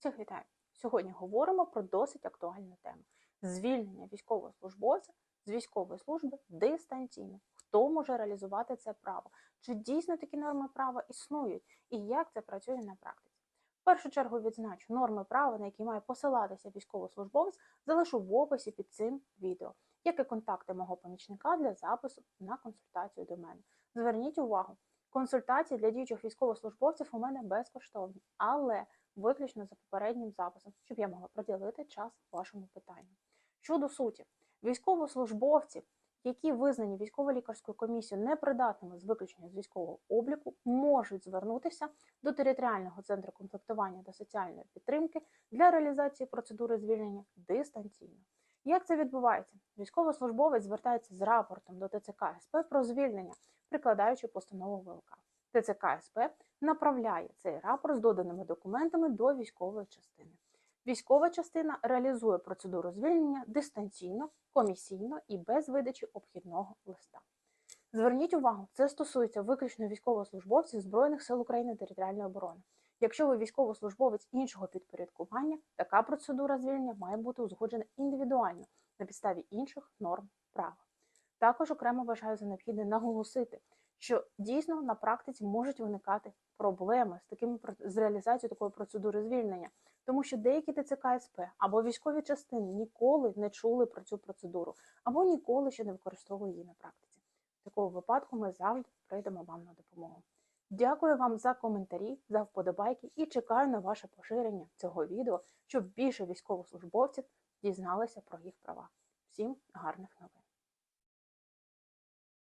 Всіх вітаю! Сьогодні говоримо про досить актуальну тему: звільнення військовослужбовця з військової служби дистанційно. Хто може реалізувати це право? Чи дійсно такі норми права існують, і як це працює на практиці? В першу чергу відзначу норми права, на які має посилатися військовослужбовець, залишу в описі під цим відео, як і контакти мого помічника для запису на консультацію до мене. Зверніть увагу, консультації для діючих військовослужбовців у мене безкоштовні, але виключно за попереднім записом, щоб я могла приділити час вашому питанню. Щодо суті, військовослужбовці, які визнані військово-лікарською комісією непридатними з виключення з військового обліку, можуть звернутися до територіального центру комплектування та соціальної підтримки для реалізації процедури звільнення дистанційно. Як це відбувається? Військовослужбовець звертається з рапортом до ТЦК СП про звільнення, прикладаючи постанову ВЛК. ТЦК СП направляє цей рапорт з доданими документами до військової частини. Військова частина реалізує процедуру звільнення дистанційно, комісійно і без видачі обхідного листа. Зверніть увагу, це стосується виключно військовослужбовців Збройних сил України територіальної оборони. Якщо ви військовослужбовець іншого підпорядкування, така процедура звільнення має бути узгоджена індивідуально на підставі інших норм права. Також окремо вважаю за необхідне наголосити, що дійсно на практиці можуть виникати проблеми з такими з реалізацією такої процедури звільнення, тому що деякі ТЦК СП або військові частини ніколи не чули про цю процедуру, або ніколи ще не використовували її на практиці. В такому випадку ми завжди прийдемо вам на допомогу. Дякую вам за коментарі, за вподобайки і чекаю на ваше поширення цього відео, щоб більше військовослужбовців дізналися про їх права. Всім гарних новин!